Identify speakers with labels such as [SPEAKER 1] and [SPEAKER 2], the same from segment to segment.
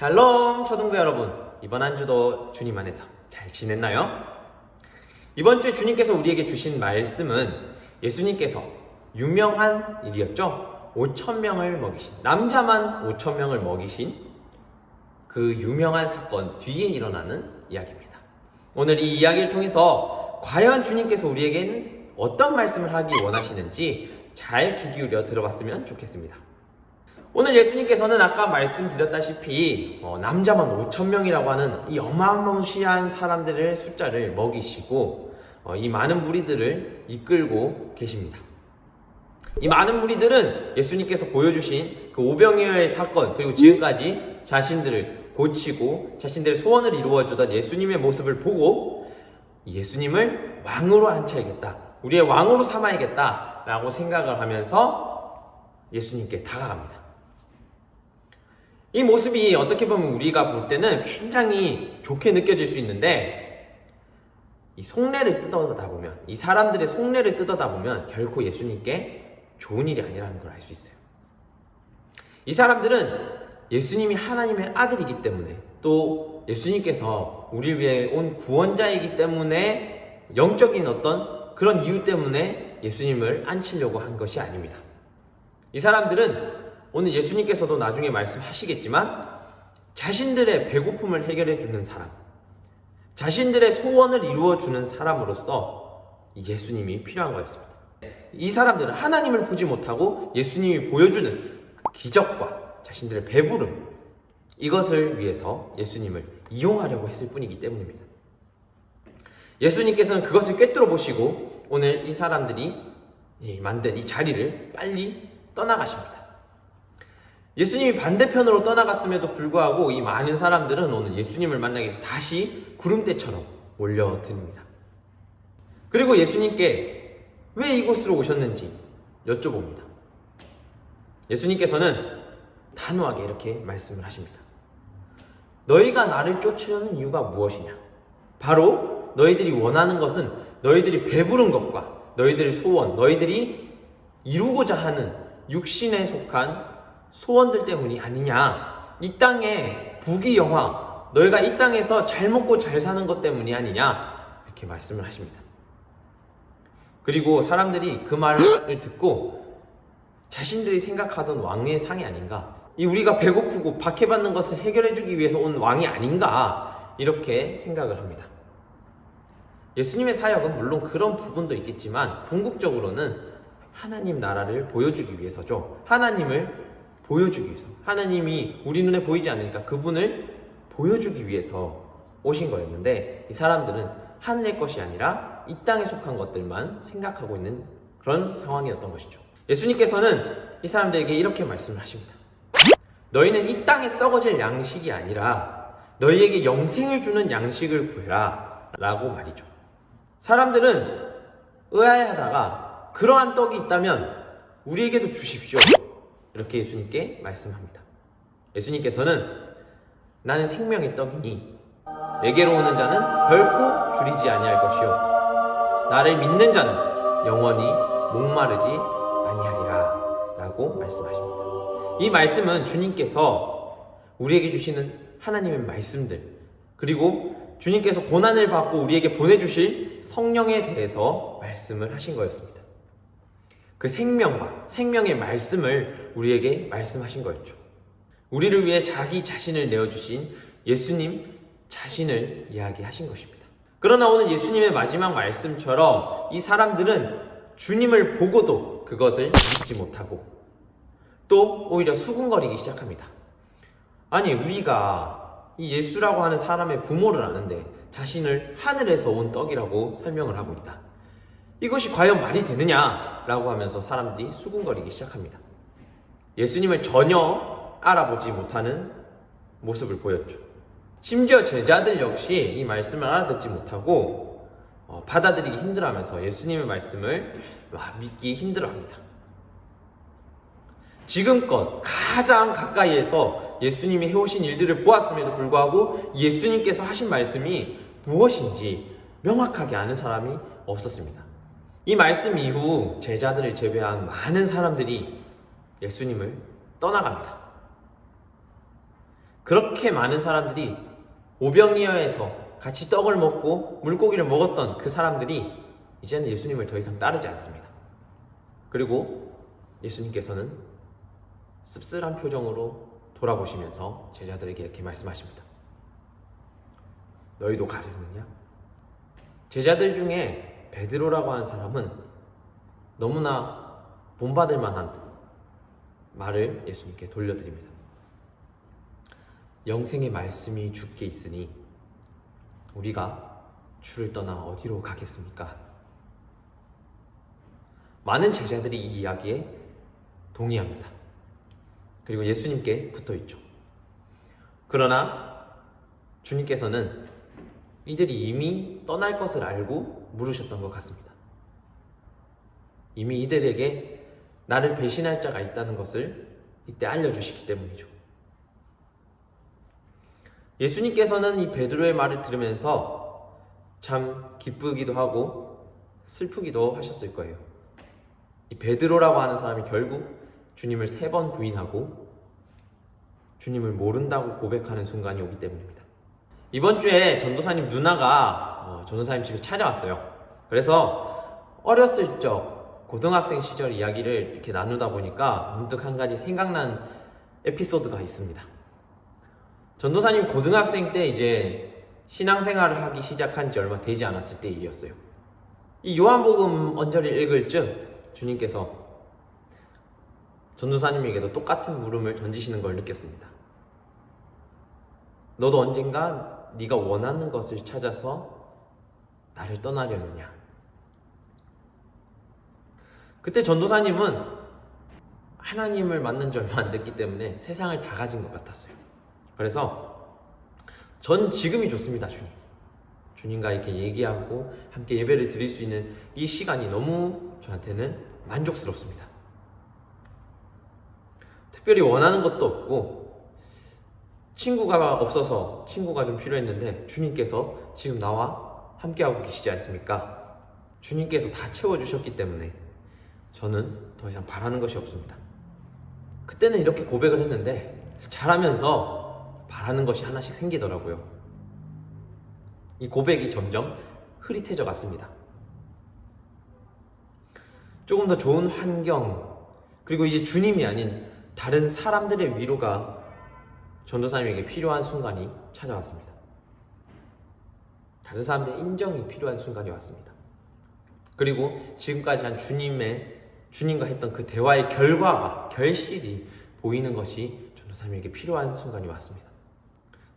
[SPEAKER 1] 샬롬 초등부 여러분. 이번 한 주도 주님 안에서 잘 지냈나요? 이번 주에 주님께서 우리에게 주신 말씀은 예수님께서 유명한 일이었죠? 5천 명을 먹이신 남자만 5천 명을 먹이신 그 유명한 사건 뒤에 일어나는 이야기입니다. 오늘 이 이야기를 통해서 과연 주님께서 우리에게는 어떤 말씀을 하기 원하시는지 잘 귀 기울여 들어봤으면 좋겠습니다 오늘 예수님께서는 아까 말씀드렸다시피 어, 남자만 5천 명이라고 하는 이 어마무시한 사람들의 숫자를 먹이시고 어, 이 많은 무리들을 이끌고 계십니다. 이 많은 무리들은 예수님께서 보여주신 그 오병이어의 사건 그리고 지금까지 자신들을 고치고 자신들의 소원을 이루어주던 예수님의 모습을 보고 예수님을 왕으로 앉혀야겠다. 우리의 왕으로 삼아야겠다라고 생각을 하면서 예수님께 다가갑니다. 이 모습이 어떻게 보면 우리가 볼 때는 굉장히 좋게 느껴질 수 있는데 이 속내를 뜯어다 보면 이 사람들의 속내를 뜯어다 보면 결코 예수님께 좋은 일이 아니라는 걸 알 수 있어요. 이 사람들은 예수님이 하나님의 아들이기 때문에 또 예수님께서 우리를 위해 온 구원자이기 때문에 영적인 어떤 그런 이유 때문에 예수님을 앉히려고 한 것이 아닙니다. 이 사람들은 오늘 예수님께서도 나중에 말씀하시겠지만 자신들의 배고픔을 해결해 주는 사람, 자신들의 소원을 이루어 주는 사람으로서 예수님이 필요한 거였습니다. 이 사람들은 하나님을 보지 못하고 예수님이 보여주는 그 기적과 자신들의 배부름 이것을 위해서 예수님을 이용하려고 했을 뿐이기 때문입니다. 예수님께서는 그것을 꿰뚫어 보시고 오늘 이 사람들이 만든 이 자리를 빨리 떠나가십니다. 예수님이 반대편으로 떠나갔음에도 불구하고 이 많은 사람들은 오늘 예수님을 만나기 위해서 다시 구름대처럼 몰려듭니다. 그리고 예수님께 왜 이곳으로 오셨는지 여쭤봅니다. 예수님께서는 단호하게 이렇게 말씀을 하십니다. 너희가 나를 쫓으려는 이유가 무엇이냐? 바로 너희들이 원하는 것은 너희들이 배부른 것과 너희들의 소원, 너희들이 이루고자 하는 육신에 속한 소원들 때문이 아니냐. 이 땅에 부귀영화, 너희가 이 땅에서 잘 먹고 잘 사는 것 때문이 아니냐. 이렇게 말씀을 하십니다. 그리고 사람들이 그 말을 듣고 자신들이 생각하던 왕의 상이 아닌가. 이 우리가 배고프고 박해받는 것을 해결해주기 위해서 온 왕이 아닌가. 이렇게 생각을 합니다. 예수님의 사역은 물론 그런 부분도 있겠지만 궁극적으로는 하나님 나라를 보여주기 위해서죠. 하나님을 보여주기 위해서. 하나님이 우리 눈에 보이지 않으니까 그분을 보여주기 위해서 오신 거였는데 이 사람들은 하늘의 것이 아니라 이 땅에 속한 것들만 생각하고 있는 그런 상황이었던 것이죠. 예수님께서는 이 사람들에게 이렇게 말씀을 하십니다. 너희는 이 땅에 썩어질 양식이 아니라 너희에게 영생을 주는 양식을 구해라 라고 말이죠. 사람들은 의아해하다가 그러한 떡이 있다면 우리에게도 주십시오. 이렇게 예수님께 말씀합니다. 예수님께서는 나는 생명의 떡이니 내게로 오는 자는 결코 줄이지 아니할 것이요 나를 믿는 자는 영원히 목마르지 아니하리라 라고 말씀하십니다. 이 말씀은 주님께서 우리에게 주시는 하나님의 말씀들 그리고 주님께서 고난을 받고 우리에게 보내주실 성령에 대해서 말씀을 하신 거였습니다. 그 생명과 생명의 말씀을 우리에게 말씀하신 거였죠. 우리를 위해 자기 자신을 내어주신 예수님 자신을 이야기하신 것입니다. 그러나 오늘 예수님의 마지막 말씀처럼 이 사람들은 주님을 보고도 그것을 믿지 못하고 또 오히려 수군거리기 시작합니다. 아니, 우리가 이 예수라고 하는 사람의 부모를 아는데 자신을 하늘에서 온 떡이라고 설명을 하고 있다. 이것이 과연 말이 되느냐? 라고 하면서 사람들이 수군거리기 시작합니다. 예수님을 전혀 알아보지 못하는 모습을 보였죠. 심지어 제자들 역시 이 말씀을 알아듣지 못하고 어, 받아들이기 힘들어하면서 예수님의 말씀을 와, 믿기 힘들어합니다. 지금껏 가장 가까이에서 예수님이 해오신 일들을 보았음에도 불구하고 예수님께서 하신 말씀이 무엇인지 명확하게 아는 사람이 없었습니다. 이 말씀 이후 제자들을 제외한 많은 사람들이 예수님을 떠나갑니다. 그렇게 많은 사람들이 오병이어에서 같이 떡을 먹고 물고기를 먹었던 그 사람들이 이제는 예수님을 더 이상 따르지 않습니다. 그리고 예수님께서는 씁쓸한 표정으로 돌아보시면서 제자들에게 이렇게 말씀하십니다. 너희도 가려느냐? 제자들 중에 베드로라고 하는 사람은 너무나 본받을 만한 말을 예수님께 돌려드립니다. 영생의 말씀이 주께 있으니 우리가 주를 떠나 어디로 가겠습니까? 많은 제자들이 이 이야기에 동의합니다. 그리고 예수님께 붙어 있죠. 그러나 주님께서는 이들이 이미 떠날 것을 알고 물으셨던 것 같습니다. 이미 이들에게 나를 배신할 자가 있다는 것을 이때 알려주시기 때문이죠. 예수님께서는 이 베드로의 말을 들으면서 참 기쁘기도 하고 슬프기도 하셨을 거예요. 이 베드로라고 하는 사람이 결국 주님을 세 번 부인하고 주님을 모른다고 고백하는 순간이 오기 때문입니다. 이번 주에 전도사님 누나가 어, 전도사님 집에 찾아왔어요. 그래서 어렸을 적 고등학생 시절 이야기를 이렇게 나누다 보니까 문득 한 가지 생각난 에피소드가 있습니다. 전도사님 고등학생 때 이제 신앙생활을 하기 시작한 지 얼마 되지 않았을 때 일이었어요. 이 요한복음 언저리를 읽을 쯤 주님께서 전도사님에게도 똑같은 물음을 던지시는 걸 느꼈습니다. 너도 언젠가 네가 원하는 것을 찾아서 나를 떠나려느냐? 그때 전도사님은 하나님을 만난 지 얼마 안 됐기 때문에 세상을 다 가진 것 같았어요. 그래서 전 지금이 좋습니다, 주님. 주님과 이렇게 얘기하고 함께 예배를 드릴 수 있는 이 시간이 너무 저한테는 만족스럽습니다. 특별히 원하는 것도 없고 친구가 없어서 친구가 좀 필요했는데 주님께서 지금 나와 함께하고 계시지 않습니까? 주님께서 다 채워주셨기 때문에 저는 더 이상 바라는 것이 없습니다. 그때는 이렇게 고백을 했는데 잘하면서 바라는 것이 하나씩 생기더라고요. 이 고백이 점점 흐릿해져 갔습니다. 조금 더 좋은 환경, 그리고 이제 주님이 아닌 다른 사람들의 위로가 전도사님에게 필요한 순간이 찾아왔습니다. 다른 사람들의 인정이 필요한 순간이 왔습니다. 그리고 지금까지 한 주님의 주님과 했던 그 대화의 결과가 결실이 보이는 것이 전도사님에게 필요한 순간이 왔습니다.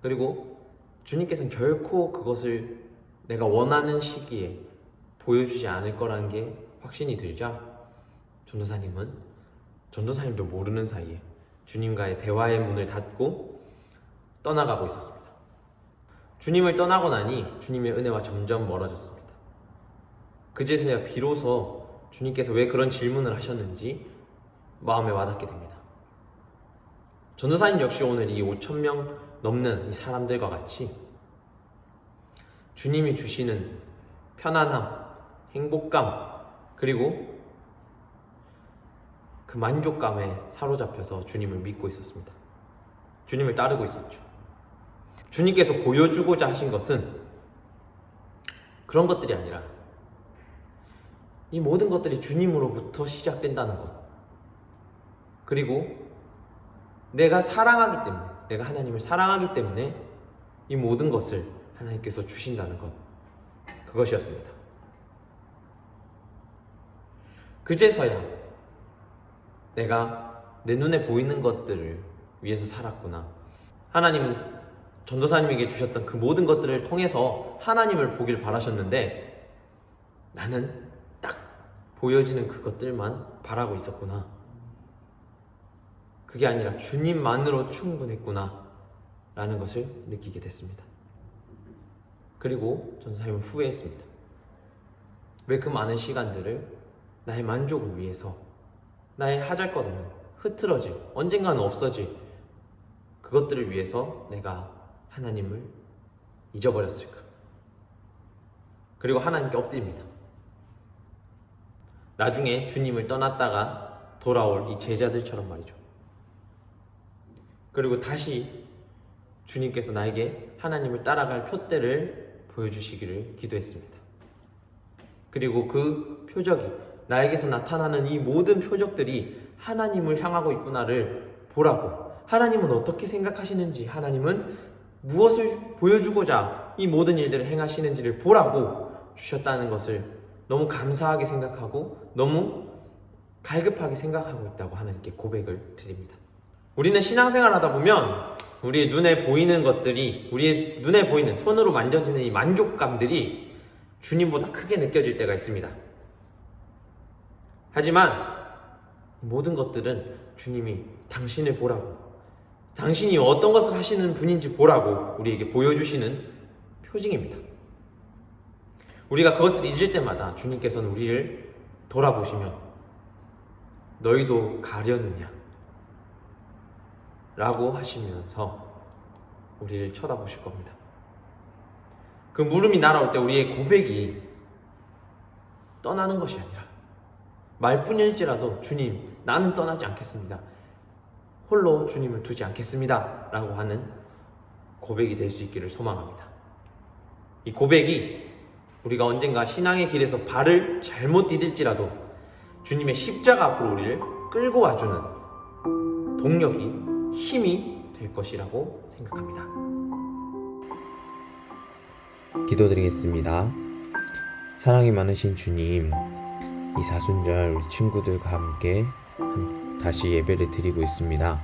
[SPEAKER 1] 그리고 주님께서는 결코 그것을 내가 원하는 시기에 보여주지 않을 거라는 게 확신이 들자 전도사님은 전도사님도 모르는 사이에 주님과의 대화의 문을 닫고 떠나가고 있었습니다. 주님을 떠나고 나니 주님의 은혜와 점점 멀어졌습니다. 그제서야 비로소 주님께서 왜 그런 질문을 하셨는지 마음에 와닿게 됩니다. 전도사님 역시 오늘 이 5천 명 넘는 이 사람들과 같이 주님이 주시는 편안함, 행복감, 그리고 그 만족감에 사로잡혀서 주님을 믿고 있었습니다. 주님을 따르고 있었죠. 주님께서 보여주고자 하신 것은 그런 것들이 아니라 이 모든 것들이 주님으로부터 시작된다는 것. 그리고 내가 사랑하기 때문에, 내가 하나님을 사랑하기 때문에 이 모든 것을 하나님께서 주신다는 것. 그것이었습니다. 그제서야 내가 내 눈에 보이는 것들을 위해서 살았구나. 하나님은 전도사님에게 주셨던 그 모든 것들을 통해서 하나님을 보길 바라셨는데 나는 딱 보여지는 그것들만 바라고 있었구나. 그게 아니라 주님만으로 충분했구나. 라는 것을 느끼게 됐습니다. 그리고 전사님은 후회했습니다. 왜 그 많은 시간들을 나의 만족을 위해서, 나의 하잘 것 없는, 흐트러질, 언젠가는 없어질 그것들을 위해서 내가 하나님을 잊어버렸을까? 그리고 하나님께 엎드립니다. 나중에 주님을 떠났다가 돌아올 이 제자들처럼 말이죠. 그리고 다시 주님께서 나에게 하나님을 따라갈 표대를 보여주시기를 기도했습니다. 그리고 그 표적이 나에게서 나타나는 이 모든 표적들이 하나님을 향하고 있구나를 보라고 하나님은 어떻게 생각하시는지 하나님은 무엇을 보여주고자 이 모든 일들을 행하시는지를 보라고 주셨다는 것을 너무 감사하게 생각하고 너무 갈급하게 생각하고 있다고 하나님께 고백을 드립니다. 우리는 신앙생활 하다 보면 우리의 눈에 보이는 것들이 우리의 눈에 보이는 손으로 만져지는 이 만족감들이 주님보다 크게 느껴질 때가 있습니다. 하지만 모든 것들은 주님이 당신을 보라고 당신이 어떤 것을 하시는 분인지 보라고 우리에게 보여주시는 표징입니다. 우리가 그것을 잊을 때마다 주님께서는 우리를 돌아보시며 너희도 가려느냐 라고 하시면서 우리를 쳐다보실 겁니다. 그 물음이 날아올 때 우리의 고백이 떠나는 것이 아니라 말뿐일지라도 주님 나는 떠나지 않겠습니다. 홀로 주님을 두지 않겠습니다. 라고 하는 고백이 될 수 있기를 소망합니다. 이 고백이 우리가 언젠가 신앙의 길에서 발을 잘못 디딜지라도 주님의 십자가 앞으로 우리를 끌고 와주는 동력이 힘이 될 것이라고 생각합니다.
[SPEAKER 2] 기도드리겠습니다. 사랑이 많으신 주님, 이 사순절 우리 친구들과 함께 한- 다시 예배를 드리고 있습니다.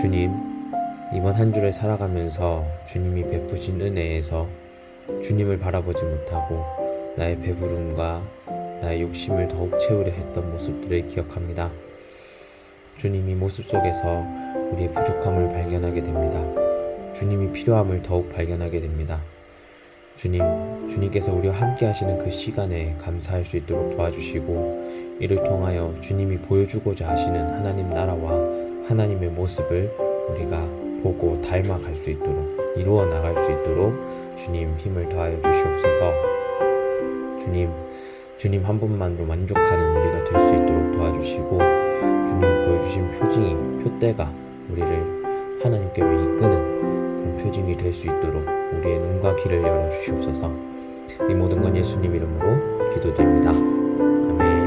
[SPEAKER 2] 주님, 이번 한 주를 살아가면서 주님이 베푸신 은혜에서 주님을 바라보지 못하고 나의 배부름과 나의 욕심을 더욱 채우려 했던 모습들을 기억합니다. 주님이 모습 속에서 우리의 부족함을 발견하게 됩니다. 주님이 필요함을 더욱 발견하게 됩니다. 주님, 주님께서 우리와 함께 하시는 그 시간에 감사할 수 있도록 도와주시고, 이를 통하여 주님이 보여주고자 하시는 하나님 나라와 하나님의 모습을 우리가 보고 닮아갈 수 있도록, 이루어 나갈 수 있도록 주님 힘을 더하여 주시옵소서. 주님, 주님 한 분만으로 만족하는 우리가 될 수 있도록 도와주시고, 주님 보여주신 표징이, 표대가 우리를 하나님께로 이끄는 그런 표징이 될 수 있도록 우리의 눈과 귀를 열어 주시옵소서. 이 모든 건 예수님 이름으로 기도드립니다. 아멘.